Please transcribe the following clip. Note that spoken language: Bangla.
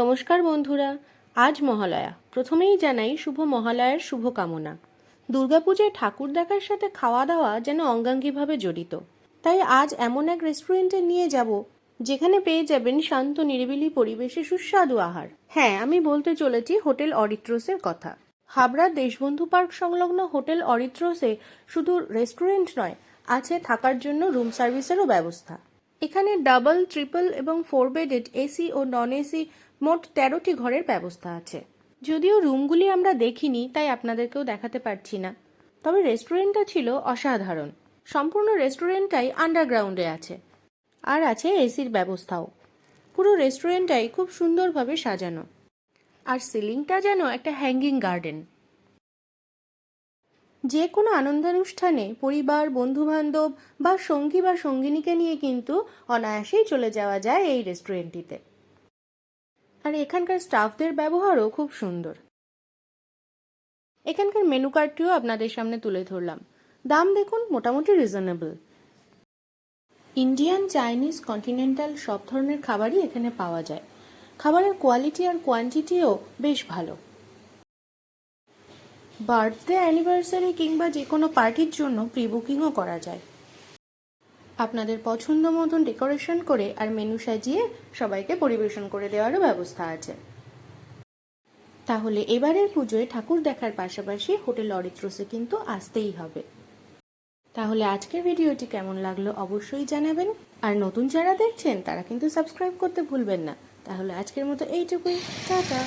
নমস্কার বন্ধুরা, আজ মহালয়া। প্রথমেই জানাই শুভ মহালয়ার শুভকামনা। দুর্গাপুজোয় ঠাকুর দেখার সাথে খাওয়া দাওয়া যেন অঙ্গাঙ্গিভাবে জড়িত। তাই আজ এমন এক রেস্টুরেন্টে নিয়ে যাব, যেখানে পেয়ে যাবেন শান্ত, নিরিবিলি পরিবেশে সুস্বাদু আহার। হ্যাঁ আমি বলতে চলেছি হোটেল অরিত্রোসের কথা। হাবড়া দেশবন্ধু পার্ক সংলগ্ন হোটেল অরিত্রোসে শুধু রেস্টুরেন্ট নয়, আছে থাকার জন্য রুম সার্ভিসেরও ব্যবস্থা। এখানে ডাবল, ট্রিপল এবং ফোর বেডেড এসি ও নন এসি মোট তেরোটি ঘরের ব্যবস্থা আছে। যদিও রুমগুলি আমরা দেখিনি, তাই আপনাদেরকেও দেখাতে পারছি না। তবে রেস্টুরেন্টটা ছিল অসাধারণ। সম্পূর্ণ রেস্টুরেন্টটাই আন্ডারগ্রাউন্ডে আছে। আর আছে এসির ব্যবস্থাও। পুরো রেস্টুরেন্টটাই খুব সুন্দরভাবে সাজানো। আর সিলিংটা যেন একটা হ্যাঙ্গিং গার্ডেন যে কোনো আনন্দানুষ্ঠানে পরিবার, বন্ধুবান্ধব বা সঙ্গী বা সঙ্গিনীকে নিয়ে কিন্তু অনায়াসেই চলে যাওয়া যায় এই রেস্টুরেন্টটিতে। আর এখানকার স্টাফদের ব্যবহারও খুব সুন্দর। এখানকার মেনু কার্ডটিও আপনাদের সামনে তুলে ধরলাম। দাম দেখুন মোটামুটি রিজনেবল ইন্ডিয়ান চাইনিজ কন্টিনেন্টাল সব ধরনের খাবারই এখানে পাওয়া যায়। খাবারের কোয়ালিটি আর কোয়ান্টিটিও বেশ ভালো। বার্থডে অ্যানিভার্সারি কিংবা যে কোনো পার্টির জন্য প্রি বুকিংও করা যায়। আপনাদের পছন্দ মতন ডেকোরেশন করে আর মেনু সাজিয়ে সবাইকে পরিবেশন করে দেওয়ারও ব্যবস্থা আছে। তাহলে এবারের পুজোয় ঠাকুর দেখার পাশাপাশি হোটেল অরিত্রসে কিন্তু আসতেই হবে। তাহলে আজকের ভিডিওটি কেমন লাগল অবশ্যই জানাবেন। আর নতুন যারা দেখছেন তারা কিন্তু সাবস্ক্রাইব করতে ভুলবেন না। তাহলে আজকের মতো এইটুকুই। টাটা।